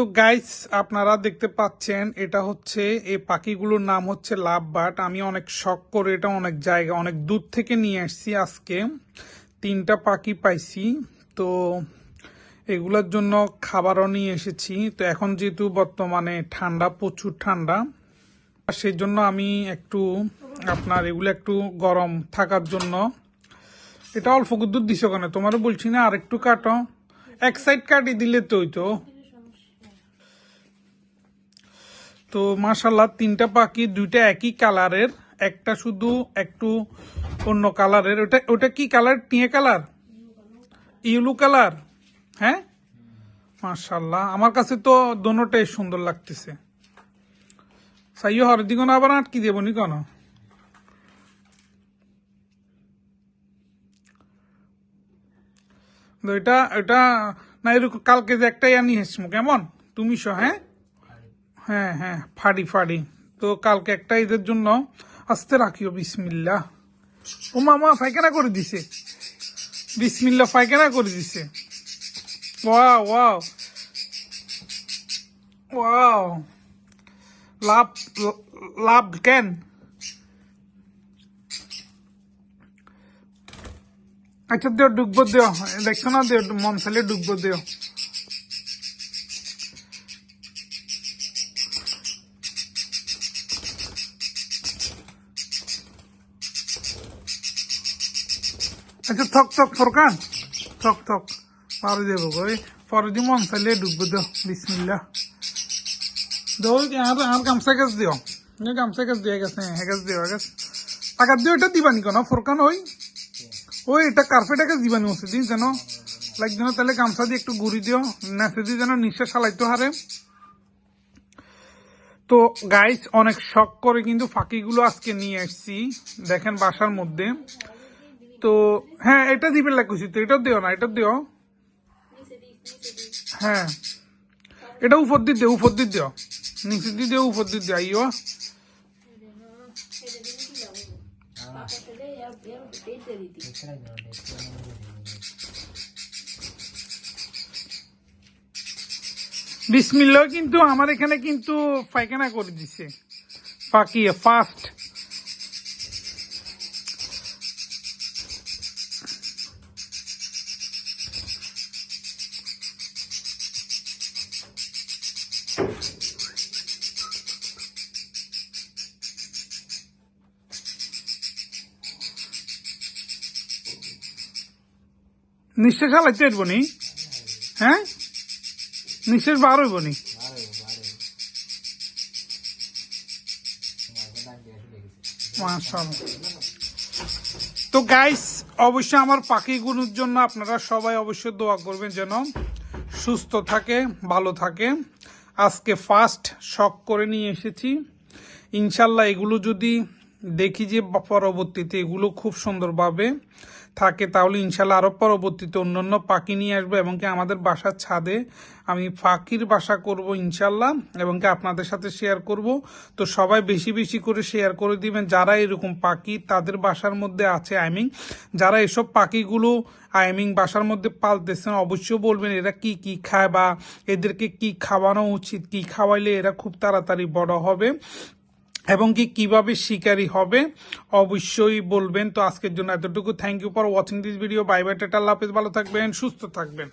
তো গাইস আপনারা দেখতে পাচ্ছেন, এটা হচ্ছে এই পাখিগুলোর নাম হচ্ছে লাভ বাট আমি অনেক শখ করে এটা অনেক জায়গা, অনেক দূর থেকে নিয়ে আসছি আজকে। তিনটা পাখি পাইছি, তো এগুলোর জন্য খাবারও নিয়ে এসেছি। তো এখন যেহেতু বর্তমানে ঠান্ডা, প্রচুর ঠান্ডা সেই জন্য আমি একটু আপনার এগুলো একটু গরম থাকার জন্য, এটা অল্প দুধ দিছ কেন? তোমারও বলছি না আর একটু কাটো। এক সাইড কাটি দিলে তো তো তো মাশাল্লাহ তিনটা পাখি দুইটা একই কালারের, একটা শুধু একটু অন্য কালারের। ওটা ওটা কি কালার? টিয়ে কালার? ইউলু কালার? হ্যাঁ? মাশাল্লাহ আমার কাছে তো দোনোটাই সুন্দর লাগতেছে। সাইও হরদি কোনো আবার আটকি দেবো নি কোনো? এটা এটা না, এরকম কালকে যে একটাই আনি হেসমু, কেমন? তুমি সহ হ্যাঁ? হ্যাঁ হ্যাঁ ফাড়ি ফাড়ি। তো কালকে একটা ঈদের জন্য আসতে রাখিও বিসমিল্লা ও মামা পায়খানা করে দিছে। বিসমিল্লা পায়খানা করে দিছে। Wow wow. Wow. Love love কেন? আচ্ছা দিও ডুববো দিও। দেখছ না, দিও, মন চাইলে ডুববো দিও। আচ্ছা থক থক ফরকান থক থক পারে দেব গো পরে দি মন চাইলে ডুববো দিও বিসমিল্লা। দাও আর আর গামছা গাছ দিও গামছা গাছ দিয়ে গেছে হ্যাঁ গাছ দিও গাছ। আগার দিও এটা দিবানি কেন? ফরকান ওই। ওই, এটা কার্পেট গাছ দিবানি হচ্ছে দিন যেন। লাইক যেন তাহলে গামছা দিয়ে একটু ঘুরি দিও নেচে দিয়ে যেন নিঃশ্বাস চালাইতে হারে। তো গাইস অনেক শখ করে কিন্তু ফাঁকিগুলো আজকে নিয়ে আসছি। দেখেন বাসার মধ্যে। তো হ্যাঁ এটা দিবে লাগছি তো এটা দিও না এটা দিও। হ্যাঁ। এটা উপর দিও, উপর দিয়ে দিও। নিচে দিও, উপর দিও আইও বিসমিল্লাহ কিন্তু আমার এখানে কিন্তু পায়খানা করে দিছে। পাকিয়ে ফার্স্ট নিঃশ্বাস চালাইতে পারব নি? হ্যাঁ? নিঃশ্বাস বার হইব নি? তো গাইস অবশ্যই আমার পাখিগুলোর জন্য আপনারা সবাই অবশ্যই দোয়া করবেন যেন সুস্থ থাকে, ভালো থাকে। আজকে ফার্স্ট শখ করে নিয়ে এসেছি। ইনশাল্লাহ এগুলো যদি দেখি যে পরবর্তীতে এগুলো খুব সুন্দরভাবে থাকে, তাহলে ইনশাল্লাহ আরও পরবর্তীতে অন্যান্য পাখি নিয়ে আসব এবং কি আমাদের বাসার ছাদে আমি পাখির বাসা করব ইনশাল্লাহ এবং কি আপনাদের সাথে শেয়ার করব। তো সবাই বেশি বেশি করে শেয়ার করে দিবেন, যারা এরকম পাখি তাদের বাসার মধ্যে আছে আই মিন যারা এসব পাখিগুলো আই মিন বাসার মধ্যে পালতেছেন, অবশ্যই বলবেন এরা কি কি খায় বা এদেরকে কি খাওয়ানো উচিত, কি খাওয়াইলে এরা খুব তাড়াতাড়ি বড় হবে। এবং কি কীভাবে শিকারি হবে, অবশ্যই বলবেন। তো আজকের জন্য এতটুকু। Thank you for watching this video bye bye tata, আল্লাহ হাফেজ। ভালো থাকবেন, সুস্থ থাকবেন।